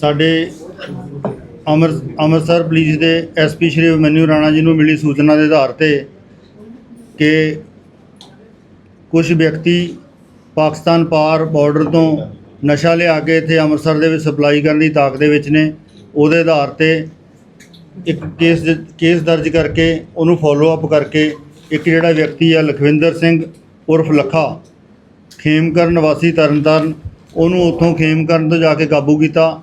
ਸਾਡੇ ਅੰਮ੍ਰਿਤ ਅੰਮ੍ਰਿਤਸਰ ਪੁਲਿਸ ਦੇ ਐਸਪੀ ਸ਼੍ਰੀ ਅਭਿਮਨਿਊ ਰਾਣਾ ਜੀ ਨੂੰ ਮਿਲੀ ਸੂਚਨਾ ਦੇ ਆਧਾਰ ਤੇ ਕਿ ਕੁਝ ਵਿਅਕਤੀ ਪਾਕਿਸਤਾਨ ਪਾਰ ਬਾਰਡਰ ਤੋਂ ਨਸ਼ਾ ਲਿਆ ਕੇ ਇੱਥੇ ਅੰਮ੍ਰਿਤਸਰ ਦੇ ਵਿੱਚ ਸਪਲਾਈ ਕਰਨ ਦੀ ਤਾਕ ਦੇ ਵਿੱਚ ਨੇ। ਉਹਦੇ ਆਧਾਰ ਤੇ ਇੱਕ ਕੇਸ ਦ- ਕੇਸ ਦਰਜ ਕਰਕੇ ਉਹਨੂੰ ਫੋਲੋ ਅਪ ਕਰਕੇ ਇੱਕ ਜਿਹੜਾ ਵਿਅਕਤੀ ਆ ਲਖਵਿੰਦਰ ਸਿੰਘ ਉਰਫ ਲੱਖਾ ਖੇਮਕਰਨ ਵਾਸੀ ਤਰਨਤਾਰਨ, ਉਹਨੂੰ ਉੱਥੋਂ ਖੇਮਕਰਨ ਤੋਂ ਜਾ ਕੇ ਕਾਬੂ ਕੀਤਾ।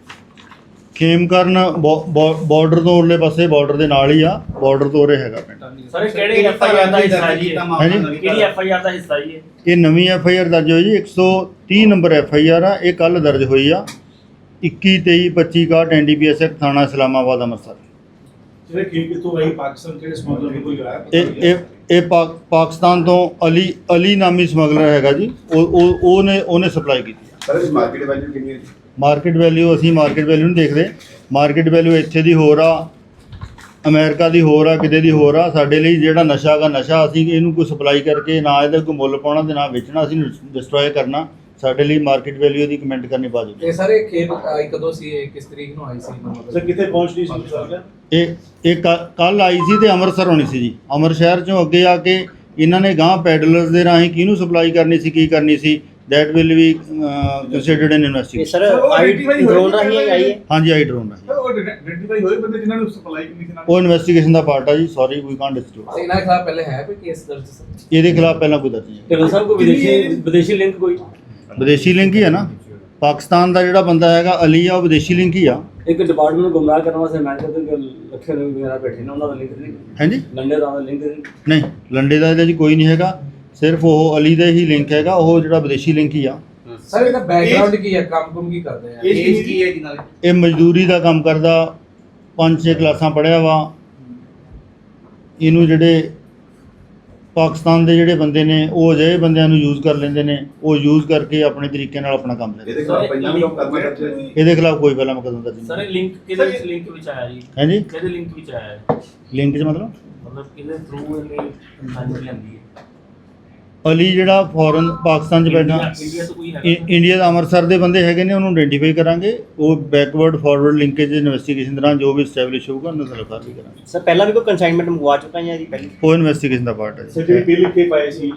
ਖੇਮਕਰਨ ਬਾਰਡਰ ਤੋਂ ਉਰਲੇ ਪਾਸੇ ਬਾਰਡਰ ਦੇ ਨਾਲ ਹੀ ਆ ਬਾਰਡਰ ਤੋਂ ਉਰੇ ਹੈਗਾ ਪਿੰਡ ਸਰ ਇਹ ਕਿਹੜੇ ਐਫ ਆਈ ਆਰ ਦਾ ਹਿੱਸਾ ਜੀ? ਹਾਂਜੀ। ਕਿਹੜੀ ਐਫ ਆਈ ਆਰ ਦਾ ਹਿੱਸਾ ਜੀ ਇਹ? ਨਵੀਂ ਐਫ ਆਈ ਆਰ ਦਰਜ ਹੋਈ ਜੀ 130 ਨੰਬਰ ਐਫ ਆਈ ਆਰ ਆ ਇਹ ਕੱਲ ਦਰਜ ਹੋਈ ਆ 21 23 25 61 ਐਨਡੀਪੀਐਸ ਐਕਟ ਥਾਣਾ ਇਸਲਾਮਾਬਾਦ ਅੰਮ੍ਰਿਤਸਰ ਜਿਹੜੇ ਕੀ ਕਿਤੋਂ ਆਈ ਪਾਕਿਸਤਾਨ ਕਿਹੜੇ ਸਮਗਲਰ ਨੇ ਕੋਈ ਆਇਆ ਇਹ ਇਹ ਪਾਕਿਸਤਾਨ ਤੋਂ ਅਲੀ ਅਲੀ ਨਾਮੀ ਸਮਗਲਰ ਹੈਗਾ ਜੀ ਉਹ ਉਹ ਉਹਨੇ ਉਹਨੇ ਸਪਲਾਈ ਕੀਤੀ ਸਰ ਇਸ ਮਾਰਕੀਟ ਵੈਲਿਊ ਕਿੰਨੀ ਹੈ ਜੀ? ਮਾਰਕੀਟ ਵੈਲਿਊ ਅਸੀਂ ਮਾਰਕੀਟ ਵੈਲਿਊ ਨਹੀਂ ਦੇਖਦੇ। ਮਾਰਕੀਟ ਵੈਲਿਊ ਇੱਥੇ ਦੀ ਹੋਰ ਆ ਅਮਰੀਕਾ ਦੀ ਹੋਰ ਆ ਕਿਤੇ ਦੀ ਹੋਰ ਆ। ਸਾਡੇ ਲਈ ਜਿਹੜਾ ਨਸ਼ਾ ਹੈਗਾ ਨਸ਼ਾ ਅਸੀਂ ਇਹਨੂੰ ਕੋਈ ਸਪਲਾਈ ਕਰਕੇ ਨਾ ਇਹਦਾ ਕੋਈ ਮੁੱਲ ਪਾਉਣਾ ਤੇ ਨਾ ਵੇਚਣਾ ਅਸੀਂ ਡਿਸਟਰੋਏ ਕਰਨਾ। ਸਾਡੇ ਲਈ ਮਾਰਕੀਟ ਵੈਲਿਊ ਦੀ ਕਮੈਂਟ ਕਰਨੀ ਬਾਜੂ ਇਹ ਸਾਰੇ ਖੇਪ ਆਈ ਕਦੋਂ ਸੀ ਇਹ ਕਿਸ ਤਰੀਕ ਨੂੰ ਆਈ ਸੀ? ਇਹਨਾਂ ਸਰ ਮਤਲਬ ਕਿੱਥੇ ਪਹੁੰਚਣੀ ਸੀ ਸਰ ਇਹ ਇਹ ਕੱਲ ਆਈ ਸੀ ਤੇ ਅੰਮ੍ਰਿਤਸਰ ਹੋਣੀ ਸੀ ਜੀ। ਅੰਮ੍ਰਿਤ ਸ਼ਹਿਰ ਚੋਂ ਅੱਗੇ ਆ ਕੇ ਇਹਨਾਂ ਨੇ ਗਾਂ ਪੈਡਲਰਸ ਦੇ ਰਾਹੀਂ ਕਿਹਨੂੰ ਸਪਲਾਈ ਕਰਨੀ ਸੀ ਕੀ ਕਰਨੀ ਸੀ? That will be considered in ਇਹ ਇਨਵੈਸਟੀਗੇਸ਼ਨ ਸਰ ਆਈ ਡਰੋਨ ਰਾਹੀਂ ਆਈ ਹੈ? ਹਾਂਜੀ ਆਈ ਡਰੋਨ ਰਾਹੀਂ। ਉਹ ਆਈਡੈਂਟੀਫਾਈ ਹੋਏ ਬੰਦੇ ਜਿਨ੍ਹਾਂ ਨੂੰ ਸਪਲਾਈ ਸੀ ਨਾਲ ਉਹ ਇਨਵੈਸਟੀਗੇਸ਼ਨ ਦਾ ਪਾਰਟ ਆ ਜੀ ਸੌਰੀ ਵੀ ਕਾਂਟ ਡਿਸਕਲੋਜ਼ ਇਹਨਾਂ ਦੇ ਖਿਲਾਫ ਪਹਿਲੇ ਹੈ ਕੋਈ ਕੇਸ ਦਰਜ ਸਰ? ਇਹਦੇ ਖਿਲਾਫ ਪਹਿਲਾਂ ਕੋਈ ਦਰਜ ਨਹੀਂ ਢਿੱਲੋਂ ਸਾਹਿਬ ਕੋਈ ਵਿਦੇਸ਼ੀ ਵਿਦੇਸ਼ੀ ਲਿੰਕ ਕੋਈ? ਵਿਦੇਸ਼ੀ ਲਿੰਕ ਹੀ ਹੈ ਨਾ। ਪਾਕਿਸਤਾਨ ਦਾ ਜਿਹੜਾ ਬੰਦਾ ਹੈਗਾ ਅਲੀ ਆ ਉਹ ਵਿਦੇਸ਼ੀ ਲਿੰਕ ਹੀ ਆ। ਇੱਕ ਡਿਪਾਰਟਮੈਂਟ ਨੂੰ ਗੁੰਮਰਾਹ ਕਰਨ ਵਾਸਤੇ ਮੈਂ ਕਹਿੰਦਾ ਕਿ ਲੱਖੇ ਲੋਕ ਮੇਰਾ ਬੈਠੇ ਨੇ ਉਹਨਾਂ ਦਾ ਲਿੰਕ ਨਹੀਂ। ਹਾਂਜੀ? ਲੰਡੇ ਦਾ ਲਿੰਕ ਨਹੀਂ। ਨਹੀਂ ਲੰਡੇ ਦਾ ਇਹਦੇ 'ਚ ਕੋਈ ਨਹੀਂ ਹੈਗਾ। ਸਿਰਫ ਉਹ ਅਲੀ ਦਾ ਹੀ ਲਿੰਕ ਹੈਗਾ ਉਹ ਜਿਹੜਾ ਵਿਦੇਸ਼ੀ ਲਿੰਕ ਹੀ ਆ। ਸਰ ਇਹਦਾ ਬੈਕਗ੍ਰਾਉਂਡ ਕੀ ਹੈ? ਕੰਮ ਕੁਮ ਕੀ ਕਰਦੇ ਆ? Age ਕੀ ਹੈ ਜੀ ਨਾਲ? ਇਹ ਮਜ਼ਦੂਰੀ ਦਾ ਕੰਮ ਕਰਦਾ ਪੰਜ ਛੇ ਕਲਾਸਾਂ ਪੜ੍ਹਿਆ ਵਾ। ਇਹਨੂੰ ਜਿਹੜੇ ਪਾਕਿਸਤਾਨ ਦੇ ਜਿਹੜੇ ਬੰਦੇ ਨੇ ਉਹ ਅਜਿਹੇ ਬੰਦਿਆਂ ਨੂੰ ਯੂਜ਼ ਕਰ ਲੈਂਦੇ ਨੇ ਉਹ ਯੂਜ਼ ਕਰਕੇ ਆਪਣੇ ਤਰੀਕੇ ਨਾਲ ਆਪਣਾ ਕੰਮ ਲੈਂਦੇ ਇਹਦੇ ਖਿਲਾਫ ਪਹਿਲਾਂ ਵੀ ਮੁਕੱਦਮਾ ਦਰਜ ਹੈ ਇਹਦੇ ਖਿਲਾਫ ਕੋਈ ਪਹਿਲਾ ਮੁਕੱਦਮਾ ਦਰਜ ਸਰ ਨਹੀਂ। ਇਹ ਲਿੰਕ ਕਿਹਦੇ ਵਿੱਚ ਲਿੰਕ ਵਿੱਚ ਆਇਆ ਜੀ? ਹਾਂਜੀ ਕਿਹਦੇ ਲਿੰਕ ਵਿੱਚ ਆਇਆ? ਹੈ ਲਿੰਕ 'ਚ ਮਤਲਬ? ਮਤਲਬ ਕਿਹਦੇ ਥਰੂ ਇਹਨੇ ਕੰਸਾਈਨਮੈਂਟ ਲੈਂਦੀ ਹੈ ਅਲੀ ਜਿਹੜਾ ਫੋਰਨ ਪਾਕਿਸਤਾਨ 'ਚ ਬੈਠਾ ਇੰਡੀਆ ਇ- ਦਾ ਅੰਮ੍ਰਿਤਸਰ ਦੇ ਬੰਦੇ ਹੈਗੇ ਨੇ ਉਹਨੂੰ ਆਇਡੈਂਟੀਫਾਈ ਕਰਾਂਗੇ। ਉਹ ਬੈਕਵਰਡ ਫਾਰਵਰਡ ਲਿੰਕੇਜ ਇਨਵੈਸਟੀਗੇਸ਼ਨ ਦੌਰਾਨ ਜੋ ਵੀ ਸਟੈਬਲਿਸ਼ ਹੋਊਗਾ ਉਹਨੂੰ ਗ੍ਰਿਫਤਾਰ ਵੀ ਕਰਾਂਗੇ। ਸਰ ਪਹਿਲਾਂ ਵੀ ਕੋਈ ਕੰਸਾਈਨਮੈਂਟ ਮੰਗਵਾ ਚੁੱਕਾ ਜਾਂ ਜੀ ਪਹਿਲੀ? ਉਹ ਇਨਵੈਸਟੀਗੇਸ਼ਨ ਦਾ ਪਾਰਟ ਹੈ ਜੀ। ਸਰ ਜਿਹੜੀ ਬਿੱਲ ਕੇ ਪਾਏ ਸੀ